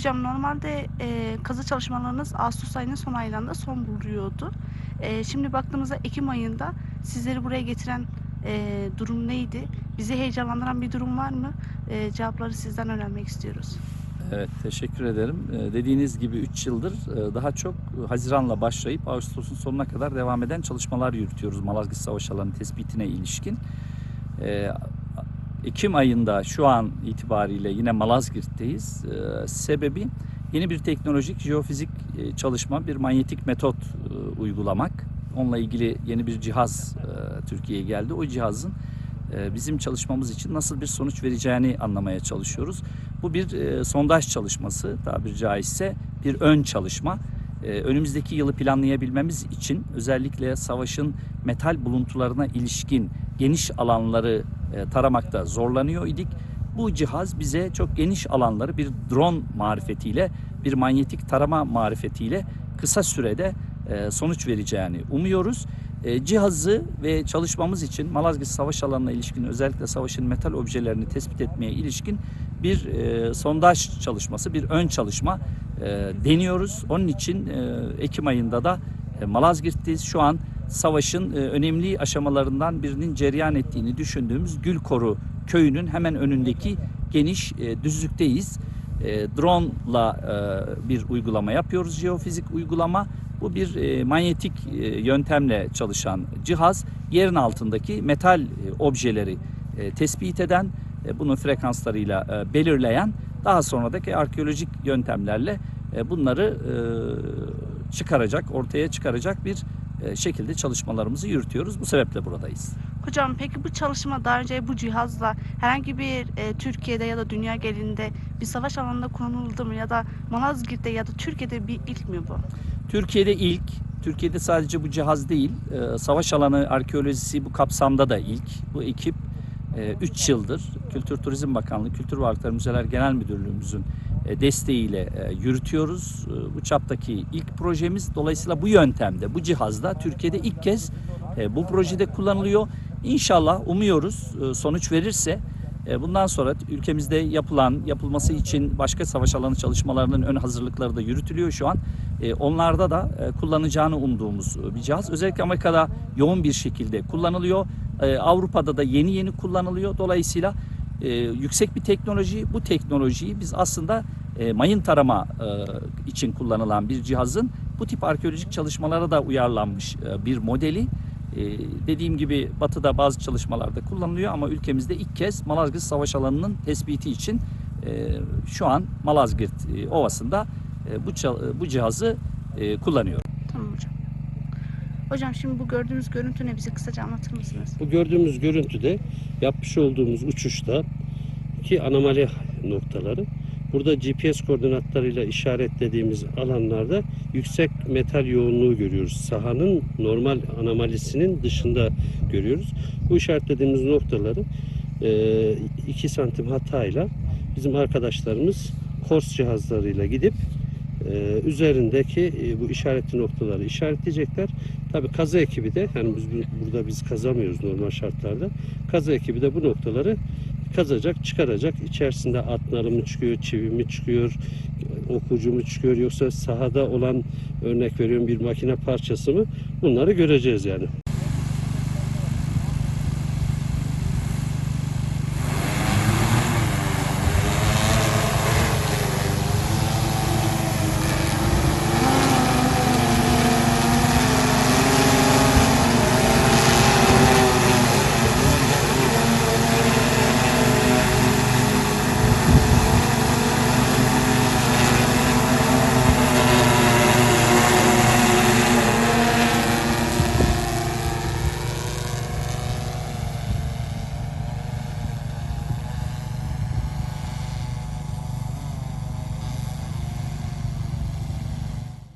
Hocam normalde e, kazı çalışmalarınız Ağustos ayının son aylarında son buluyordu. E, şimdi baktığımızda Ekim ayında sizleri buraya getiren e, durum neydi? Bizi heyecanlandıran bir durum var mı? E, cevapları sizden öğrenmek istiyoruz. Evet, teşekkür ederim. Ee, Dediğiniz gibi 3 yıldır e, daha çok Haziran'la başlayıp Ağustos'un sonuna kadar devam eden çalışmalar yürütüyoruz Malazgirt Savaş Alanı tespitine ilişkin. Ee, Ekim ayında şu an itibariyle yine Malazgirt'teyiz. Ee, Sebebi yeni bir teknolojik jeofizik e, çalışma, bir manyetik metot e, uygulamak. Onunla ilgili yeni bir cihaz e, Türkiye'ye geldi. O cihazın bizim çalışmamız için nasıl bir sonuç vereceğini anlamaya çalışıyoruz. Bu bir sondaj çalışması tabiri caizse bir ön çalışma. Önümüzdeki yılı planlayabilmemiz için özellikle savaşın metal buluntularına ilişkin geniş alanları taramakta zorlanıyor idik. Bu cihaz bize çok geniş alanları bir drone marifetiyle, bir manyetik tarama marifetiyle kısa sürede e, sonuç vereceğini umuyoruz. E, cihazı ve çalışmamız için Malazgirt Savaş Alanı'na ilişkin özellikle savaşın metal objelerini tespit etmeye ilişkin bir e, sondaj çalışması, bir ön çalışma e, deniyoruz. Onun için e, Ekim ayında da e, Malazgirt'teyiz. Şu an savaşın e, önemli aşamalarından birinin cereyan ettiğini düşündüğümüz Gülkoru köyünün hemen önündeki geniş e, düzlükteyiz. E, drone'la bir uygulama yapıyoruz, jeofizik uygulama. Bu bir manyetik yöntemle çalışan cihaz. Yerin altındaki metal objeleri tespit eden, bunun frekanslarıyla belirleyen, daha sonradaki arkeolojik yöntemlerle bunları çıkaracak, ortaya çıkaracak bir şekilde çalışmalarımızı yürütüyoruz. Bu sebeple buradayız. Hocam peki bu çalışma daha önce bu cihazla herhangi bir e, Türkiye'de ya da dünya genelinde bir savaş alanında kullanıldı mı ya da Malazgirt'te ya da Türkiye'de bir ilk mi bu? Türkiye'de ilk, Türkiye'de sadece bu cihaz değil, e, savaş alanı arkeolojisi bu kapsamda da ilk. Bu ekip 3 yıldır Kültür Turizm Bakanlığı, Kültür Varlıkları Müzeler Genel Müdürlüğümüzün e, desteğiyle e, yürütüyoruz. E, Bu çaptaki ilk projemiz. Dolayısıyla bu yöntemde, bu cihazda Türkiye'de ilk kez e, bu projede kullanılıyor. İnşallah umuyoruz e, sonuç verirse e, bundan sonra ülkemizde yapılan, yapılması için başka savaş alanı çalışmalarının ön hazırlıkları da yürütülüyor şu an. E, Onlarda da e, kullanacağını umduğumuz e, bir cihaz. Özellikle Amerika'da yoğun bir şekilde kullanılıyor. E, Avrupa'da da yeni yeni kullanılıyor. Dolayısıyla e, yüksek bir teknoloji. Bu teknolojiyi biz aslında e, mayın tarama e, için kullanılan bir cihazın bu tip arkeolojik çalışmalara da uyarlanmış e, bir modeli. E, dediğim gibi batıda bazı çalışmalarda kullanılıyor ama ülkemizde ilk kez Malazgirt Savaş Alanı'nın tespiti için e, şu an Malazgirt e, Ovası'nda e, bu, bu cihazı e, kullanıyor. Hocam. Şimdi bu gördüğünüz görüntü ne bize kısaca anlatır mısınız? Bu gördüğümüz görüntüde yapmış olduğumuz uçuşta ki anomali noktaları. Burada GPS koordinatlarıyla işaretlediğimiz alanlarda yüksek metal yoğunluğu görüyoruz. Sahanın normal anomalisinin dışında görüyoruz. Bu işaretlediğimiz noktaları 2 santim hatayla bizim arkadaşlarımız KORS cihazlarıyla gidip e, üzerindeki e, bu işaretli noktaları işaretleyecekler. Tabii kazı ekibi de yani biz bu- burada biz kazamıyoruz normal şartlarda. Kazı ekibi de bu noktaları kazacak, çıkaracak. İçerisinde atları mı çıkıyor, çivi mi çıkıyor, okucu mu çıkıyor yoksa sahada olan örnek veriyorum bir makine parçası mı bunları göreceğiz yani.